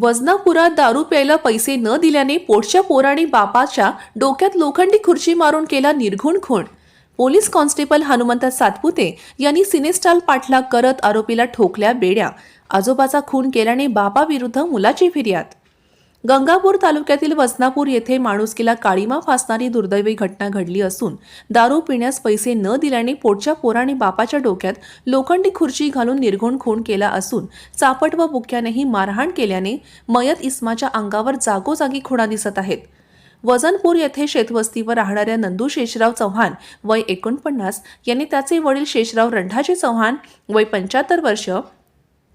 वजनापुरात दारू प्यायला पैसे न दिल्याने पोटच्या पोराने बापाच्या डोक्यात लोखंडी खुर्ची मारून केला निर्घुण खून. पोलीस कॉन्स्टेबल हनुमंत सातपुते यांनी सिनेस्टाल पाठलाग करत आरोपीला ठोकल्या बेड्या. आजोबाचा खून केल्याने बापाविरुद्ध मुलाची फिर्याद गंगापूर तालुक्यातील वसनापूर येथे माणुसकीला काळीमा फासणारी दुर्दैवी घटना घडली असून दारू पिण्यास पैसे न दिल्याने पोटच्या पोराने बापाच्या डोक्यात लोखंडी खुर्ची घालून निर्घुण खून केला असून चापट व बुक्यानेही मारहाण केल्याने मयत इस्माच्या अंगावर जागोजागी खुणा दिसत आहेत. वजनपूर येथे शेतवस्तीवर राहणाऱ्या नंदू शेषराव चव्हाण वय एकोणपन्नास यांनी त्याचे वडील शेषराव रंढाजी चव्हाण वय पंच्याहत्तर वर्ष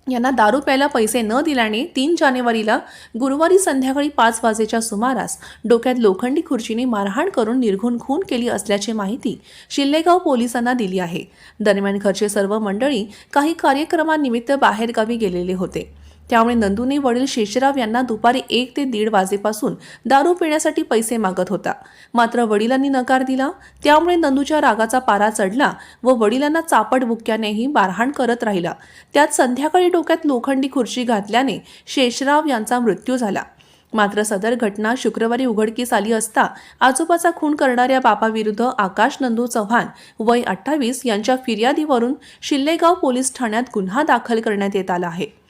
यांना दारू प्यायला पैसे न दिल्याने तीन जानेवारीला गुरुवारी संध्याकाळी पाच वाजेच्या सुमारास डोक्यात लोखंडी खुर्चीने मारहाण करून निर्घुण खून केली असल्याची माहिती शिल्लेगाव पोलिसांना दिली आहे. दरम्यान घरचे सर्व मंडळी काही कार्यक्रमानिमित्त बाहेरगावी गेलेले होते. त्यामुळे नंदूने वडील शेषराव यांना दुपारी एक ते दीड वाजेपासून दारू पिण्यासाठी पैसे मागत होता. मात्र वडिलांनी नकार दिला. त्यामुळे नंदूच्या रागाचा पारा चढला व वडिलांना चापट बुक्क्यानेही मारहाण करत राहिला. त्यात संध्याकाळी डोक्यात लोखंडी खुर्ची घातल्याने शेषराव यांचा मृत्यू झाला. मात्र सदर घटना शुक्रवारी उघडकीस आली असता आजोबाचा खून करणाऱ्या बापाविरुद्ध आकाश नंदू चव्हाण वय अठ्ठावीस यांच्या फिर्यादीवरून शिल्लेगाव पोलीस ठाण्यात गुन्हा दाखल करण्यात येत आला आहे.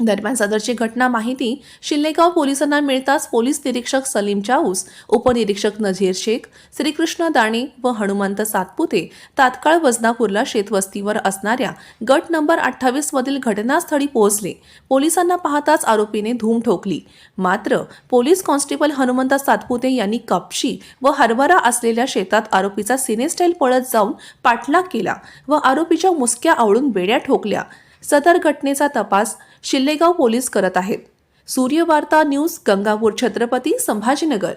दरम्यान सदरची घटना माहिती शिल्लेगाव पोलिसांना मिळताच पोलीस निरीक्षक सलीम चाऊस उपनिरीक्षक नझीर शेख श्रीकृष्ण दाणे व हनुमंत सातपुते तात्काळ वजनापूरला शेतवस्तीवर असणाऱ्या गट नंबर अठ्ठावीस मधील घटनास्थळी पोहोचले. पोलिसांना पाहताच आरोपीने धूम ठोकली. मात्र पोलीस कॉन्स्टेबल हनुमंत सातपुते यांनी कपशी व हरभरा असलेल्या शेतात आरोपीचा सिनेस्टाईल पळत जाऊन पाठलाग केला व आरोपीच्या मुसक्या आवळून बेड्या ठोकल्या. सदर घटनेचा तपास शिल्लेगाव पोलीस करत आहेत. सूर्यवार्ता न्यूज गंगापूर छत्रपती संभाजीनगर.